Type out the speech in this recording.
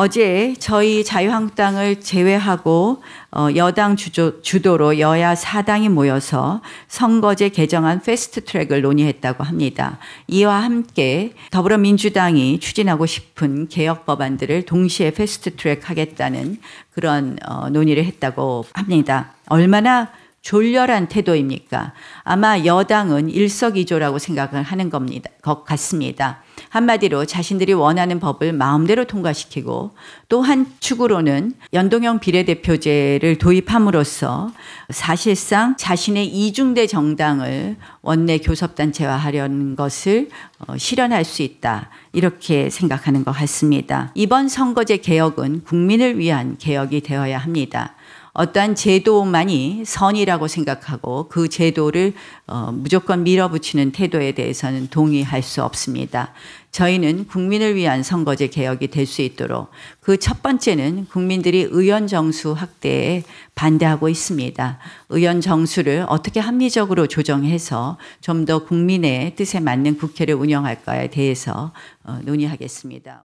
어제 저희 자유한국당을 제외하고 어, 여당 주조, 주도로 여야 사당이 모여서 선거제 개정안 패스트 트랙을 논의했다고 합니다. 이와 함께 더불어민주당이 추진하고 싶은 개혁 법안들을 동시에 패스트 트랙 하겠다는 그런 어, 논의를 했다고 합니다. 얼마나 졸렬한 태도입니까? 아마 여당은 일석이조라고 생각을 하는 겁니다. 것 같습니다. 한마디로 자신들이 원하는 법을 마음대로 통과시키고 또 한 축으로는 연동형 비례대표제를 도입함으로써 사실상 자신의 이중대 정당을 원내 교섭단체화하려는 것을 어, 실현할 수 있다. 이렇게 생각하는 것 같습니다. 이번 선거제 개혁은 국민을 위한 개혁이 되어야 합니다. 어떠한 제도만이 선이라고 생각하고 그 제도를 어, 무조건 밀어붙이는 태도에 대해서는 동의할 수 없습니다. 저희는 국민을 위한 선거제 개혁이 될 수 있도록 그 첫 번째는 국민들이 의원 정수 확대에 반대하고 있습니다. 의원 정수를 어떻게 합리적으로 조정해서 좀 더 국민의 뜻에 맞는 국회를 운영할까에 대해서 어, 논의하겠습니다.